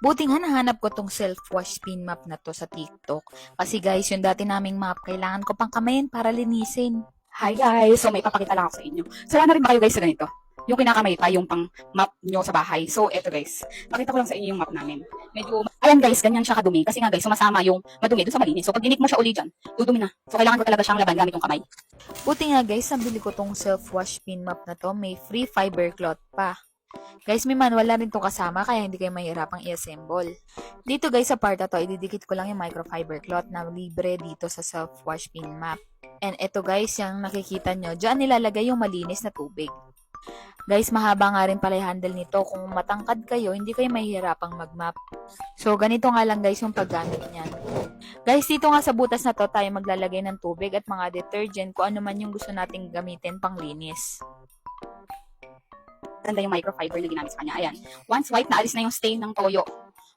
Buti nga nahanap ko tong self-wash pin map na to sa TikTok. Kasi guys, yung dati naming map, kailangan ko pang kamayin para linisin. Hi guys! So may papakita lang ako sa inyo. So na rin ba kayo guys sa ganito? Yung kinakamay pa, yung pang map nyo sa bahay. So eto guys, pakita ko lang sa inyo yung map namin. Medyo, ayan guys, ganyan siya kadumi. Kasi nga guys, sumasama yung madumi dun sa malinis. So pag dinik mo siya uli dyan, dudumi na. So kailangan ko talaga siyang laban gamit yung kamay. Buti nga guys, nabili ko tong self-wash pin map na to. May free fiber cloth pa. Guys, may manual na rin to kasama kaya hindi kayo mahirapang i-assemble. Dito guys sa part na to, ididikit ko lang yung microfiber cloth na libre dito sa self-wash pin map. And eto guys, yung nakikita nyo, dyan nilalagay yung malinis na tubig. Guys, mahaba nga rin pala yung handle nito. Kung matangkad kayo, hindi kayo mahihirapang mag-map. So, ganito nga lang guys yung paggamit niyan. Guys, dito nga sa butas na to, tayo maglalagay ng tubig at mga detergent kung ano man yung gusto nating gamitin pang linis. Ganda yung microfiber na ginamit sa kanya. Ayan. Once white, naalis na yung stain ng toyo.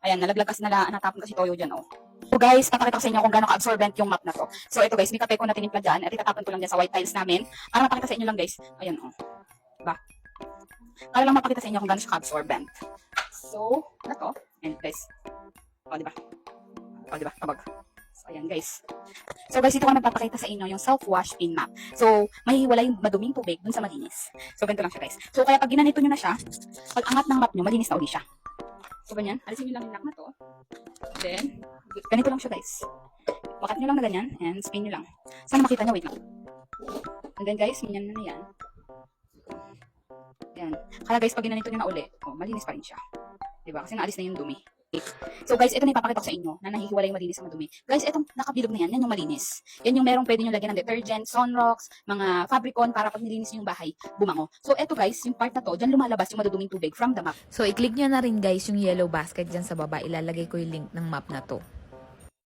Ayan, nalaglag kasi nala, natapon kasi toyo dyan, oh. So guys, papakita ko sa inyo kung gaano ka-absorbent yung map na to. So ito guys, may kape ko na tinimpla dyan at itatapon ko lang dyan sa white tiles namin para mapakita sa inyo lang guys. Ayan, oh. Diba? Para lang mapakita sa inyo kung gaano siya ka-absorbent. So, na to. Ayan guys. O, diba? O, diba? Kabag. Ayan guys. So guys, ito ko magpapakita sa inyo yung self-wash pin map. So, mahihiwala yung maduming tubig dun sa malinis. So, ganito lang siya guys. So, kaya pag ginanito nyo na siya, pag angat ng map nyo, malinis na uli siya. So, ganyan. Alisin nyo lang yung lock na to. Then, ganito lang siya guys. Wakat nyo lang na ganyan and spin nyo lang. Sana makita nyo, wait lang. And then guys, ganyan na na yan. Yan. Kaya guys, pag ginanito nyo na uli, oh, malinis pa rin siya. Diba? Kasi naalis na yung dumi. So guys, ito na ipapakita ko sa inyo na nahihiwalay yung malinis sa madumi. Guys, itong nakabilog na yan, yan yung malinis. Yan yung merong pwede nyo lagyan ng detergent, sunrocks, mga fabricon para pag nilinis yung bahay, bumango. So ito guys, yung part na to, dyan lumalabas yung maduduming tubig from the map. So, i-click nyo na rin guys yung yellow basket dyan sa baba. Ilalagay ko yung link ng map na to.